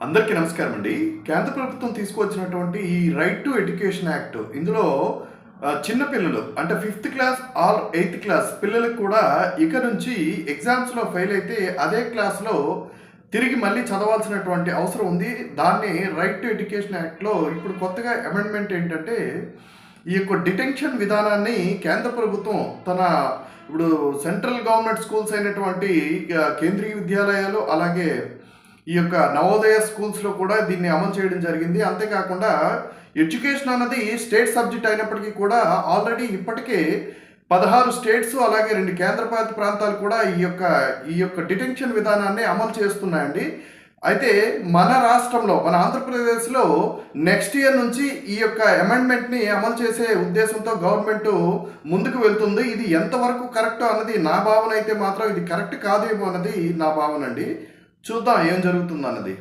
అందరికీ నమస్కారం అండి. కేంద్ర ప్రభుత్వం తీసుకువచ్చినటువంటి ఈ రైట్ టు ఎడ్యుకేషన్ యాక్ట్ ఇందులో చిన్న పిల్లలు అంటే fifth class or eighth class పిల్లలకు కూడా ఇక నుంచి ఎగ్జామ్స్లో ఫెయిల్ అయితే అదే క్లాస్లో తిరిగి మళ్ళీ చదవాల్సినటువంటి అవసరం ఉంది. దాన్ని రైట్ టు ఎడ్యుకేషన్ యాక్ట్లో ఇప్పుడు కొత్తగా అమెండ్మెంట్ ఏంటంటే ఈ యొక్క డిటెన్షన్ విధానాన్ని కేంద్ర ప్రభుత్వం తన ఇప్పుడు సెంట్రల్ గవర్నమెంట్ స్కూల్స్ అయినటువంటి కేంద్రీయ విద్యాలయాలు అలాగే ఈ యొక్క నవోదయ స్కూల్స్లో కూడా దీన్ని అమలు చేయడం జరిగింది. అంతేకాకుండా ఎడ్యుకేషన్ అన్నది స్టేట్ సబ్జెక్ట్ అయినప్పటికీ కూడా ఆల్రెడీ ఇప్పటికే పదహారు స్టేట్స్ అలాగే రెండు కేంద్రపాలిత ప్రాంతాలు కూడా ఈ యొక్క ఈ యొక్క డిటెన్షన్ విధానాన్ని అమలు చేస్తున్నాయండి. అయితే మన రాష్ట్రంలో మన ఆంధ్రప్రదేశ్లో నెక్స్ట్ ఇయర్ నుంచి ఈ యొక్క అమెండ్మెంట్ని అమలు చేసే ఉద్దేశంతో గవర్నమెంట్ ముందుకు వెళ్తుంది. ఇది ఎంతవరకు కరెక్ట్ అన్నది నా భావన అయితే మాత్రం ఇది కరెక్ట్ కాదేమో అన్నది నా భావన అండి. చూద్దాం ఏం జరుగుతుంది అన్నది